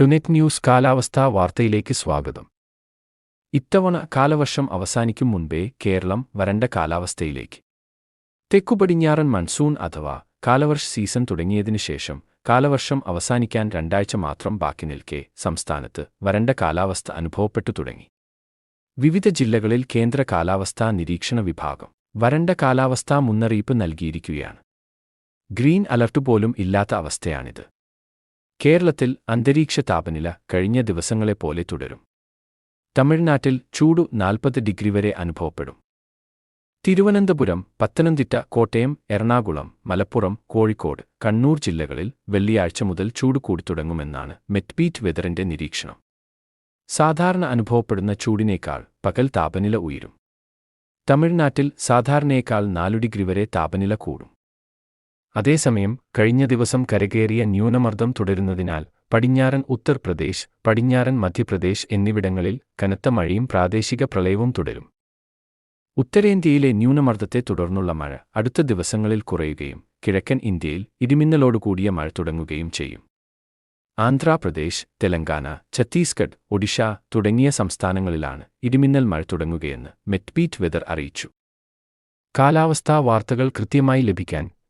ടുനെറ്റ് news കാലാവസ്ഥാ വാർത്തയിലേക്ക് സ്വാഗതം. ഇത്തവണ കാലവർഷം അവസാനിക്കും മുൻപേ കേരളം വരണ്ട കാലാവസ്ഥയിലേക്ക്. തെക്കുപടിഞ്ഞാറൻ മൺസൂൺ അഥവാ കാലവർഷ സീസൺ തുടങ്ങിയതിനു ശേഷം കാലവർഷം അവസാനിക്കാൻ രണ്ടാഴ്ച മാത്രം ബാക്കി നിൽക്കെ സംസ്ഥാനത്ത് വരണ്ട കാലാവസ്ഥ അനുഭവപ്പെട്ടു തുടങ്ങി. വിവിധ ജില്ലകളിൽ കേന്ദ്ര കാലാവസ്ഥാ നിരീക്ഷണ വിഭാഗം വരണ്ട കാലാവസ്ഥാ മുന്നറിയിപ്പ് നൽകിയിരിക്കുകയാണ്. ഗ്രീൻ അലർട്ട് പോലും ഇല്ലാത്ത അവസ്ഥയാണിത്. കേരളത്തിൽ അന്തരീക്ഷ താപനില കഴിഞ്ഞ ദിവസങ്ങളെപ്പോലെ തുടരും. തമിഴ്നാട്ടിൽ ചൂടു നാൽപ്പത് ഡിഗ്രി വരെ അനുഭവപ്പെടും. തിരുവനന്തപുരം പത്തനംതിട്ട കോട്ടയം എറണാകുളം മലപ്പുറം കോഴിക്കോട് കണ്ണൂർ ജില്ലകളിൽ വെള്ളിയാഴ്ച മുതൽ ചൂട് കൂടിത്തുടങ്ങുമെന്നാണ് മെറ്റ്ബീറ്റ് വെതറിന്റെ നിരീക്ഷണം. സാധാരണ അനുഭവപ്പെടുന്ന ചൂടിനേക്കാൾ പകൽ താപനില ഉയരും. തമിഴ്നാട്ടിൽ സാധാരണയേക്കാൾ നാലു ഡിഗ്രി വരെ താപനില കൂടും. അതേസമയം കഴിഞ്ഞ ദിവസം കരകയറിയ ന്യൂനമർദ്ദം തുടരുന്നതിനാൽ പടിഞ്ഞാറൻ ഉത്തർപ്രദേശ് പടിഞ്ഞാറൻ മധ്യപ്രദേശ് എന്നിവിടങ്ങളിൽ കനത്ത മഴയും പ്രാദേശിക പ്രളയവും തുടരും. ഉത്തരേന്ത്യയിലെ ന്യൂനമർദ്ദത്തെ തുടർന്നുള്ള മഴ അടുത്ത ദിവസങ്ങളിൽ കുറയുകയും കിഴക്കൻ ഇന്ത്യയിൽ ഇടിമിന്നലോടുകൂടിയ മഴ തുടങ്ങുകയും ചെയ്യും. ആന്ധ്രാപ്രദേശ് തെലങ്കാന ഛത്തീസ്ഗഡ് ഒഡീഷ തുടങ്ങിയ സംസ്ഥാനങ്ങളിലാണ് ഇടിമിന്നൽ മഴ തുടങ്ങുകയെന്ന് മെറ്റ്പീറ്റ് വെതർ അറിയിച്ചു. കാലാവസ്ഥാ വാർത്തകൾ കൃത്യമായി ലഭിക്കാൻ